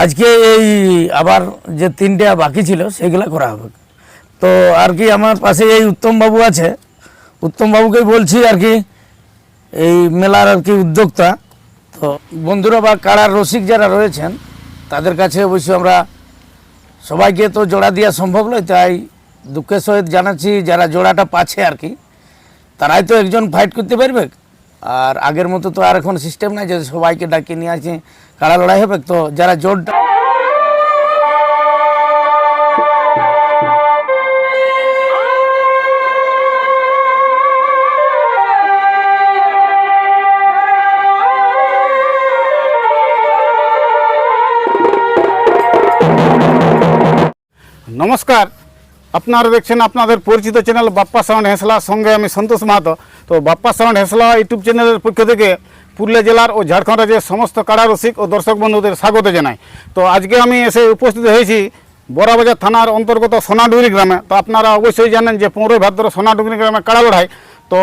আজকে এই আবার যে তিনটা বাকি ছিল, সেগুলো করা হবে। তো আর কি আমার পাশে এই উত্তমবাবু আছে। উত্তমবাবুকে বলছি আর কি, এই মেলার আর কি উদ্যোক্তা। তো বন্ধুরা বা কারার রসিক যারা রয়েছেন, তাদের কাছে অবশ্য আমরা সবাইকে তো জোড়া দেওয়া সম্ভব নয়, তাই দুঃখের সহিত জানাচ্ছি, যারা জোড়াটা পাচ্ছে আর কি, তারাই তো একজন ফাইট করতে পারবে। আর আগের মতো তো আর এখন সিস্টেম নাই, যে সবাইকে ডাকিয়ে নিয়ে আসে কাড়া লড়াই হবে তো যারা জোরটা নমস্কার আপনারা দেখছেন আপনাদের পরিচিত চ্যানেল বাপ্পা সাউন্ড হেসলার সঙ্গে আমি সন্তোষ মাহাতো তো বাপ্পা সাউন্ড হেসলা ইউটিউব চ্যানেলের পক্ষ থেকে পুরুলিয়া জেলার ও ঝাড়খণ্ড রাজ্যের সমস্ত কাড়া রসিক ও দর্শক বন্ধুদের স্বাগত জানাই। তো আজকে আমি এসে উপস্থিত হয়েছি বড়াবাজার থানার অন্তর্গত সোনাডুগরি গ্রামে। তো আপনারা অবশ্যই জানেন যে পনেরোই ভাদ্র সোনাডুগরি গ্রামে কাড়া লড়াই। তো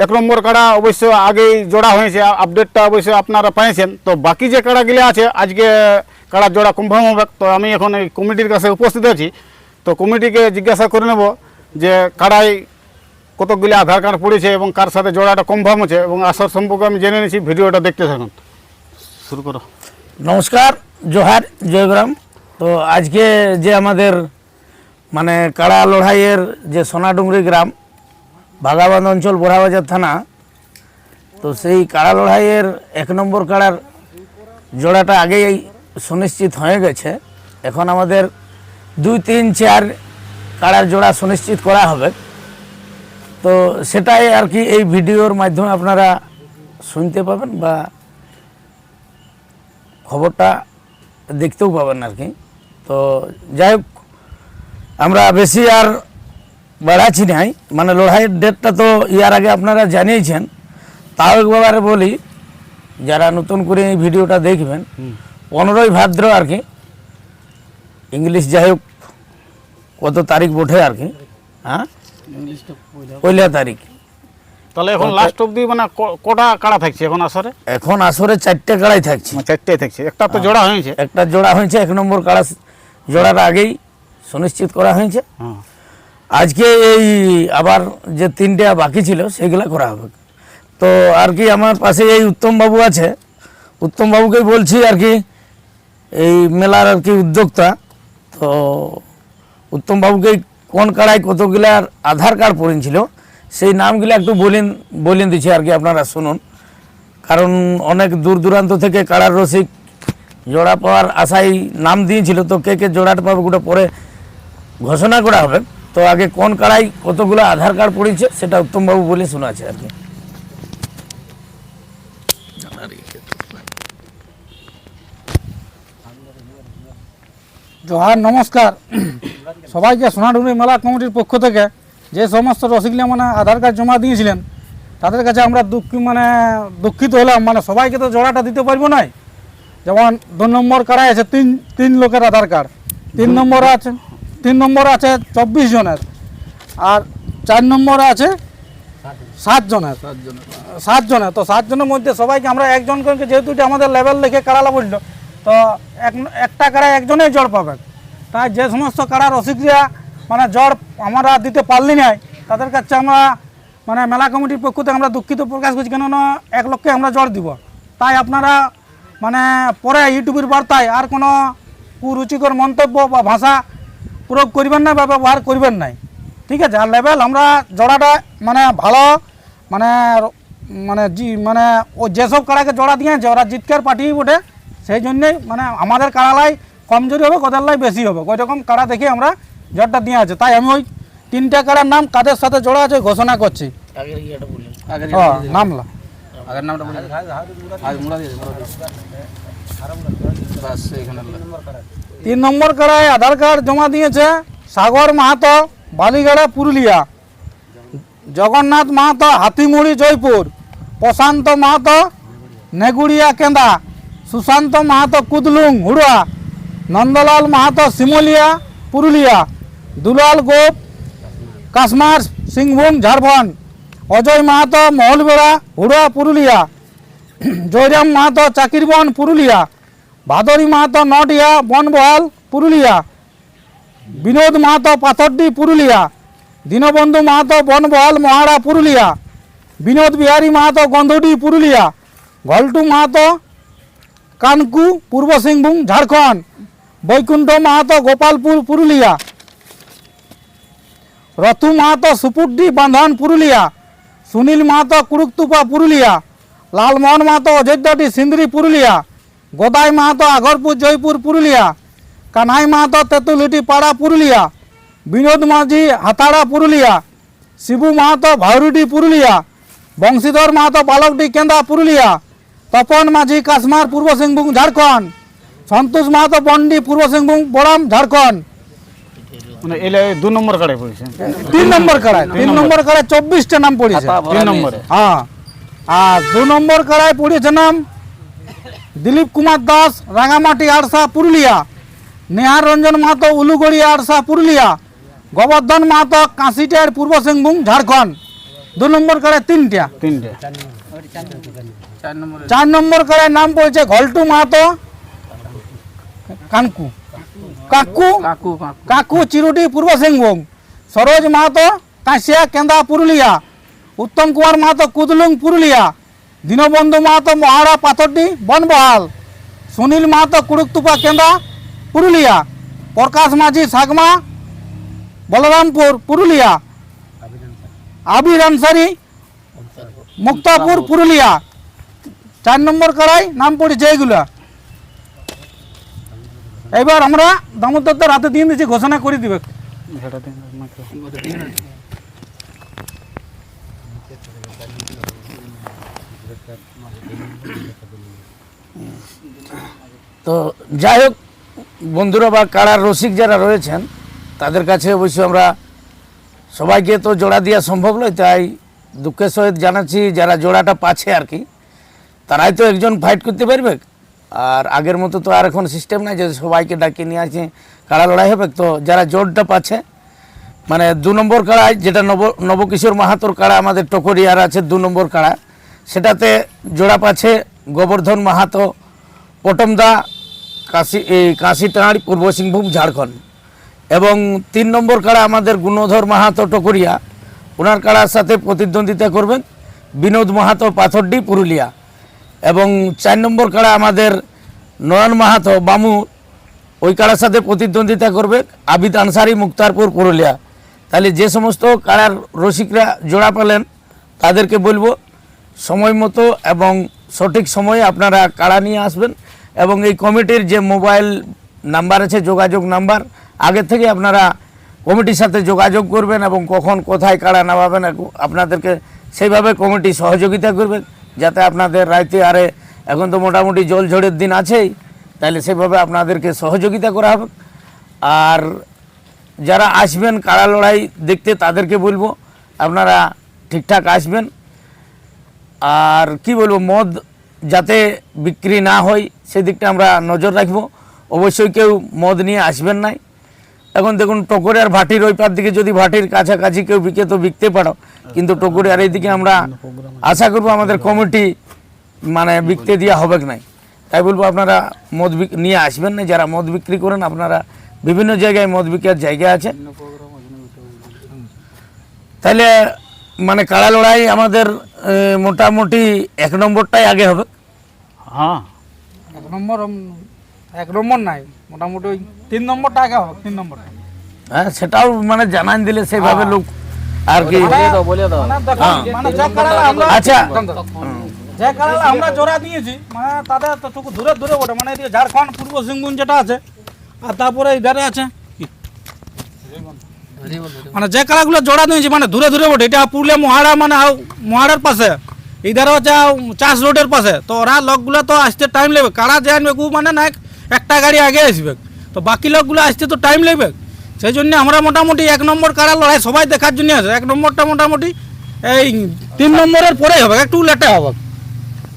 এক নম্বর কাড়া অবশ্য আগেই জোড়া হয়েছে আপডেটটা অবশ্য আপনারা পেয়েছেন তো বাকি যে কাড়াগুলি আছে, আজকে কাড়ার জোড়া কনফার্ম হবে। তো আমি এখন এই কমিটির কাছে উপস্থিত আছি। তো কমিটিকে জিজ্ঞাসা করে নেব যে কাড়াই কতগুলি আধার কার্ড পড়েছে এবং কার সাথে জোড়াটা কনফার্ম হচ্ছে এবং আসার সম্পর্কে আমি জেনে নিয়েছি, ভিডিওটা দেখতে থাকুন। শুরু করো। নমস্কার, জোহার, জয়গ্রাম। তো আজকে যে আমাদের মানে কাড়া লড়াইয়ের যে সোনাডুঙ্গরি গ্রাম বাগাবান্ধ অঞ্চল বোরাবাজার থানা, তো সেই কাড়া লড়াইয়ের এক নম্বর কাড়ার জোড়াটা আগেই সুনিশ্চিত হয়ে গেছে। এখন আমাদের দুই, তিন, চার কাড়ার জোড়া সুনিশ্চিত করা হবে। তো সেটাই আর কি এই ভিডিওর মাধ্যমে আপনারা শুনতে পাবেন বা খবরটা দেখতেও পাবেন আর কি। তো যাই হোক আমরা বেশি আর বাড়াচ্ছি নাই। মানে লড়াইয়ের ডেটটা তো ইয়ার আগে আপনারা জানিয়েছেন। তাও একবার বলি যারা নতুন করে এই ভিডিওটা দেখবেন পনেরোই ভাদ্র আর কি ইংলিশ যাই হোক কত তারিখ বটে আর কি হ্যাঁ? পয়লা তারিখ। তাহলে এখন লাস্ট অবধি মানে কটা কাড়া থাকছে এখন আসরে? এখন আসরে চারটে কাড়াই থাকছে। মানে চারটাই থাকছে। একটা তো জোড়া হয়েছে। একটা জোড়া হয়েছে এক নম্বর কাড়া জোড়াটা আগেই সুনিশ্চিত করা হয়েছে। হ্যাঁ। আজকে এই আবার যে তিনটা বাকি ছিল সেগুলো করা হবে। তো আর কি আমার পাশে এই উত্তমবাবু আছে। উত্তমবাবুকে বলছি আর কি এই মেলার আর কি উদ্যোক্তা। তো উত্তমবাবুকে কোন কাড়ায় কতগুলার আধার কার্ড পড়েছিল সেই নামগুলো একটু বলেন বলেন দিচ্ছি আর কি আপনারা শুনুন। কারণ অনেক দূর দূরান্ত থেকে কাড়ার রসিক জোড়া পাওয়ার আশায় নাম দিয়েছিল, তো কে কে জোড়াটা পাবে গোটা পরে ঘোষণা করা হবে। তো আগে কোন কাড়াই কতগুলো আধার কার্ড পড়েছে, সেটা উত্তমবাবু বলে শোনা আছে আর কি। জোহার নমস্কার। সবাইকে সোনাডুঙ্গরি মেলা কমিটির পক্ষ থেকে যে সমস্ত রসিকরা মানে আধার কার্ড জমা দিয়েছিলেন তাদের কাছে আমরা দুঃখ মানে দুঃখিত হলাম। মানে সবাইকে তো জোড়াটা দিতে পারব না যেমন দু নম্বর কারাই আছে তিন তিন লোকের আধার কার্ড। তিন নম্বর আছে তিন নম্বর আছে চব্বিশ জনের। আর চার নম্বর আছে সাত জনের। সাত জনের। তো সাত জনের মধ্যে সবাইকে আমরা একজন করে যেহেতু আমাদের লেভেল লিখে কাড়ালা বলল তো এক একটা কাড়ায় একজনেই জড় পাবে। তাই যে সমস্ত কাড়া রসিকরা মানে জড় আমরা দিতে পারলি নাই, তাদের কাছে আমরা মানে মেলা কমিটির পক্ষ থেকে আমরা দুঃখিত প্রকাশ করছি, কেননা এক লক্ষে আমরা জ্বর দিব। তাই আপনারা মানে পরে ইউটিউবের বার্তায় আর কোনো কুরুচিকর মন্তব্য বা ভাষা প্রয়োগ করবেন না বা ব্যবহার করবেন নাই। ঠিক আছে, আর লেভেল আমরা জোড়াটা মানে ভালো মানে মানে জি মানে ও যেসব কাড়াকে জোড়া দিয়েছে, ওরা জিতকার পাঠিয়ে ওঠে সেই জন্যেই মানে আমাদের কাড়ালাই কমজোরি হবে কোদালাই বেশি হবে। ওই রকম কাড়া দেখে আমরা জোরটা দিয়ে আছে। তাই আমি ওই তিনটা কাড়ার নাম কাদের সাথে জোড়া আছে ঘোষণা করছি। তিন নম্বর কাড়ায় আধার কার্ড জমা দিয়েছে সাগর মাহাতো বালিগাড়া পুরুলিয়া। জগন্নাথ মাহাতো হাতিমুড়ি জয়পুর। প্রশান্ত মাহাতো নেগুড়িয়া কেন্দা। সুশান্ত মাহাতো কুদলুং হুড়া নন্দলাল মাহাতো শিমলিয়া, পুরুলিয়া, দুলাল গোপ কাশমার সিংভূম, ঝাড়খণ্ড, অজয় মাহাতো মহলবেড়া হুড়া পুরুলিয়া, জয়রাম মাহাতো চাকিরবন, পুরুলিয়া, ভাদরী মাহাতো নডিয়া বনবহাল, পুরুলিয়া, বিনোদ মাহাতো পাথরডি, পুরুলিয়া, দীনবন্ধু মাহাতো বনবহাল, মহাড়া, পুরুলিয়া, বিনোদ বিহারী মাহাতো গন্ধডি, পুরুলিয়া, ঘল্টু মাহাতো কানকু, পূর্ব সিংভূম, ঝাড়খণ্ড। বৈকুণ্ঠ মাহাতো গোপালপুর, পুরুলিয়া। রথু মাহাতো সুপুরডি বাঁধন, পুরুলিয়া। সুনীল মাহাতো কুড়ুকতুপা পুরুলিয়া। লালমোহন মাহাতো অযোধ্যাটি, সিন্দ্রি, পুরুলিয়া। গোদাই মাহাতো আগরপুর, জয়পুর, পুরুলিয়া। কানাই মাহাতো তেঁতুলিটি পাড়া, পুরুলিয়া। বিনোদ মাঝি, হাতাড়া, পুরুলিয়া। শিবু মাহাতো ভাউরিডি পুরুলিয়া। বংশীধর মাহাতো বালকডি কেন্দা, পুরুলিয়া। তপন মাঝি কাশমার পূর্ব সিংভূম ঝাড়খণ্ড। সন্তোষ মাহাতো বন্ডি পূর্ব সিংভূম বড়াম ঝাড়খণ্ড। মানে এলে দু নম্বর কাড়ে পড়েছে। তিন নম্বর কাড়ায় তিন নম্বর কাড়ায় চব্বিশটা নাম পড়েছে। তিন নম্বরে হ্যাঁ। আর দু নম্বর কাড়ায় পড়েছে নাম দিলীপ কুমার দাস রাঙামাটি আড়সা পুরুলিয়া। নেহার রঞ্জন মাহাতো উলুগড়ি আড়সা পুরুলিয়া। গোবর্ধন মাহাতো কাঁসিটার পূর্ব সিংভূম ঝাড়খণ্ড। দু নম্বর কাড়ায় তিনটা। তিনটে। চার নম্বর কাড়ায় নাম পড়েছে ঘল্টু মাহাতো। কানকু। কাকু। কাকু চিরুটি পূর্ব সিংভূম। সরোজ মাহাতো কাঁসিয়া কেন্দা পুরুলিয়া। উত্তম কুমার মাহাতো কুদলুং পুরুলিয়া। দীনবন্ধু মাহাতো মহারা পাথরডি বনবহাল। সুনীল মাহাতো কুড়ুকতুপা কেন্দা পুরুলিয়া। প্রকাশ মাঝি সাগমা বলরামপুর পুরুলিয়া। আবির আনসারি মুক্তাপুর পুরুলিয়া। চার নম্বর কড়াই নাম পড়েছে এইগুলা এবার আমরা দামোদরদের হাতে দিয়ে দিচ্ছি ঘোষণা করে দিবে। দিন। তো যাই হোক বন্ধুরা বা কাড়ার রসিক যারা রয়েছেন তাদের কাছে অবশ্যই আমরা সবাইকে তো জোড়া দেওয়া সম্ভব নয় তাই দুঃখের সহিত জানাচ্ছি, যারা জোড়াটা পাচ্ছে আর কি, তারাই তো একজন ফাইট করতে পারবে। আর আগের মতো তো আর এখন সিস্টেম নাই যে সবাইকে ডাকিয়ে নিয়ে আসে কাড়া লড়াই হবে? তো যারা জোরটা পাচ্ছে মানে দু নম্বর কাড়ায় যেটা নব, নবকিশোর মাহাতোর কাড়া, আমাদের টকরিয়ার আছে দু নম্বর কাড়া, সেটাতে জোড়া পাচ্ছে গোবর্ধন মাহাতো পটমদা কাশি, এই কাশিটাঁড় পূর্ব সিংভূম ঝাড়খণ্ড। এবং তিন নম্বর কাড়া আমাদের গুণধর মাহাতো টকরিয়া ওনার কাড়ার সাথে প্রতিদ্বন্দ্বিতা করবেন বিনোদ মাহাতো পাথরডি পুরুলিয়া এবং চার নম্বর কাড়া আমাদের নয়ন মাহাতো বামু, ওই কাড়ার সাথে প্রতিদ্বন্দ্বিতা করবে আবিদ আনসারি মুক্তারপুর পুরুলিয়া। তাহলে যে সমস্ত কাড়ার রসিকরা জোড়া পেলেন, তাদেরকে বলব, সময় মতো এবং সঠিক সময়ে আপনারা কাড়া নিয়ে আসবেন এবং এই কমিটির যে মোবাইল নাম্বার আছে, যোগাযোগ নাম্বার, আগে থেকে আপনারা কমিটির সাথে যোগাযোগ করবেন এবং কখন, কোথায় কাড়া নামাবেন আপনাদেরকে সেইভাবে কমিটি সহযোগিতা করবে যাতে আপনাদের রাইতে আরে এখন তো মোটামুটি জল ঝড়ের দিন আছেই তাহলে সেভাবে আপনাদেরকে সহযোগিতা করা হবে। আর যারা আসবেন কাড়া লড়াই দেখতে তাদেরকে বলব, আপনারা ঠিকঠাক আসবেন। আর কি বলব, মদ যাতে বিক্রি না হয়, সেদিকটা আমরা নজর রাখব। অবশ্যই কেউ মদ নিয়ে আসবেন নাই। এখন দেখুন টকরে আর ভাটির ওই পার দিকে যদি ভাটির কাছাকাছি কেউ বিকে তো বিকতে পারো। কিন্তু টকরে আর এইদিকে আমরা আশা করব আমাদের কমিটি মানে বিকতে দেওয়া হবে নাই। তাই বলব আপনারা মদ নিয়ে আসবেন না, যারা মদ বিক্রি করেন আপনারা বিভিন্ন জায়গায় মদ বিকার জায়গা আছে। তাহলে মানে কাড়া লড়াই আমাদের মোটামুটি এক নম্বরটাই আগে হবে। হ্যাঁ এক নম্বর এক নম্বর নাই মোটামুটি ওই তিন নম্বরটা আগে হবে তিন নম্বরটা। হ্যাঁ সেটাও মানে জানান দিলে সেইভাবে লোক আর কি আচ্ছা। যে কাড়ালা আমরা জোড়া দিয়েছি মানে তাদের তো চোখ দূরে দূরে বটে। মানে এদিকে ঝাড়খণ্ড পূর্ব সিংভূম যেটা আছে আর তারপরে ইধারে আছে মানে যে কাড়াগুলো জোড়া দিয়েছি মানে দূরে দূরে বটে। এটা পুরুলিয়া মহাড়া মানে মহাড়ার পাশে। ইধারে হচ্ছে চাষ রোডের পাশে। তো ওরা লোকগুলো তো আসতে টাইম লাগবে কারা যে আনবে কু মানে না একটা গাড়ি আগে আসবে। তো বাকি লোকগুলো আসতে তো টাইম লাগবে সেই জন্য আমরা মোটামুটি এক নম্বর কারা লড়াই সবাই দেখার জন্য আছে এক নম্বরটা মোটামুটি এই তিন নম্বরের পরেই হবে একটু লেটে হবে।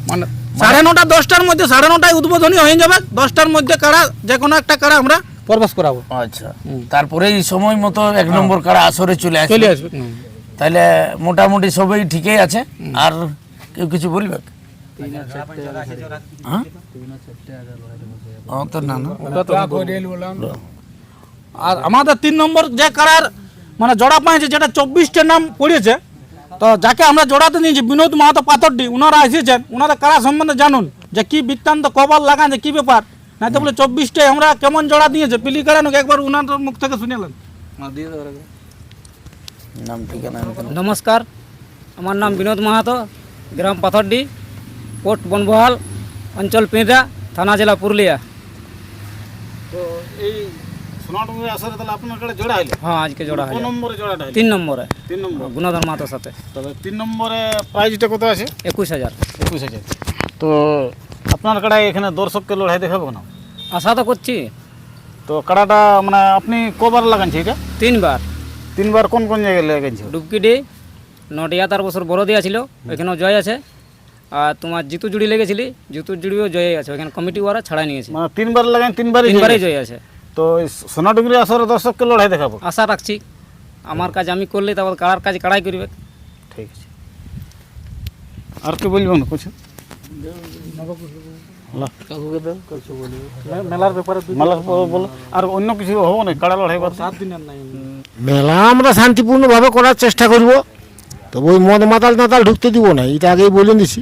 মানে সাড়ে নটা দশটার মধ্যে সাড়ে নটায় উদ্বোধনী হয়ে যাবে। দশটার মধ্যে কারা যে কোনো একটা কারা আমরা প্রবেশ করাবো। আচ্ছা। তারপরে এই সময় মতো এক নম্বর কাড়া আসরে চলে আসবে। চলে আসবে। তাহলে মোটামুটি সবই ঠিকই আছে। আর কেউ কিছু বলবে? হ্যাঁ আর আমাদের তিন নম্বর যে কারার মানে জোড়া পাইছে যেটা চব্বিশটা নাম পড়েছে তো যাকে আমরা জোড়াতে নিয়েছি বিনোদ মাহাতো পাথরটি ওনারা এসেছেন ওনারা কারা সম্বন্ধে জানুন যে কি বৃত্তান্ত কবল লাগান যে কি ব্যাপার না তো বলে চব্বিশটায় আমরা কেমন জোড়া দিয়েছে পিলি কারানো একবার ওনার মুখ থেকে শুনেলেন নাম ঠিকানা নমস্কার আমার নাম বিনোদ মাহাতো গ্রাম পাথরডি পোর্ট বনবহাল অঞ্চল পিঁড়া থানা জেলা পুরুলিয়া। তো এই সোনাডুঙ্গি আসরে তাহলে আপনার কাছে জোড়া হইল? হ্যাঁ আজকে জোড়া কোন নম্বরে জোড়াটা হইল? তিন নম্বরে। তিন নম্বর। গুণধর মাহাতোর সাথে। তবে তিন নম্বরে প্রাইজটা কত আছে? একুশ হাজার। একুশ হাজার। তো আপনার কাড়ায় এখানে দর্শককে লড়াই দেখাবো না? আশা তো করছি। তো কাড়াটা মানে আপনি কবার লাগানছে এটা? তিনবার। তিনবার কোন কোন জায়গায় লাগাইছে ডুবকিডি নডিয়া তার বছর বড় দিয়া ছিল ওইখানেও জয় আছে। আর তোমার জিতু জুড়ি লেগেছিলি জিতু জুড়িও জয় আছে ওইখানে কমিটি ওরা ছাড়াই নিয়েছে। মানে তিনবার লাগান তিনবারই তিনবারই জয়। আছে তো এই সোনাডুঙ্গির আসরে দর্শককে লড়াই দেখাবো। আশা রাখছি। আমার কাজ আমি করলে তারপর কারার কাজ কাড়াই করবে। ঠিক আছে। আর কি বলবেন কিছু মেলার ব্যাপারে মালা বলো। আর অন্য কিছু হব না কাড়া লড়াই সাত দিনের নাই। মেলা আমরা শান্তিপূর্ণভাবে করার চেষ্টা করব। তবে ওই মদ মাতাল টাতাল ঢুকতে দিব না এটা আগেই বলে দিছি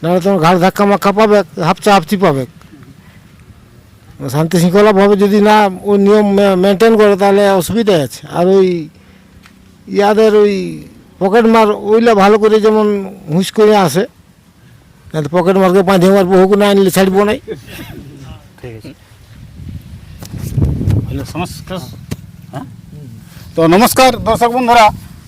নাহলে তোমার ঘাড় ধাক্কা মাক্কা পাবে হাফচা হাফচি পাবে। শান্তি শৃঙ্খলাভাবে যদি না ওই নিয়ম মেনটেন করে, তাহলে অসুবিধা আছে। আর ওই ইয়াদের ওই পকেট মার ওইলা ভালো করে যেমন হুঁশ করে আসে পকেট মারকে বাঁধে মারবো, হোক না, আনলে ছাড়বো নাই। ঠিক আছে। হ্যাঁ? তো নমস্কার, দর্শক বন্ধুরা,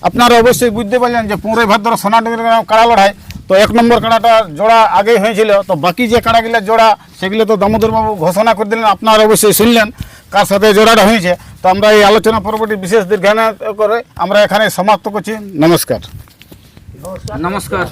আপনারা অবশ্যই বুঝতে পারলেন যে পনেরোই ভাদ্র সোনাডুঙ্গির কাড়া লড়াই তো এক নম্বর কাড়াটা জোড়া আগেই হয়েছিল। তো বাকি যে কাড়াগুলো জোড়া, সেগুলো তো দামোদরবাবু ঘোষণা করে দিলেন, আপনারা অবশ্যই শুনলেন কার সাথে জোড়াটা হয়েছে। তো আমরা এই আলোচনা পর্বটি বিশেষ দীর্ঘায়ন করে আমরা এখানে সমাপ্ত করছি। নমস্কার। নমস্কার।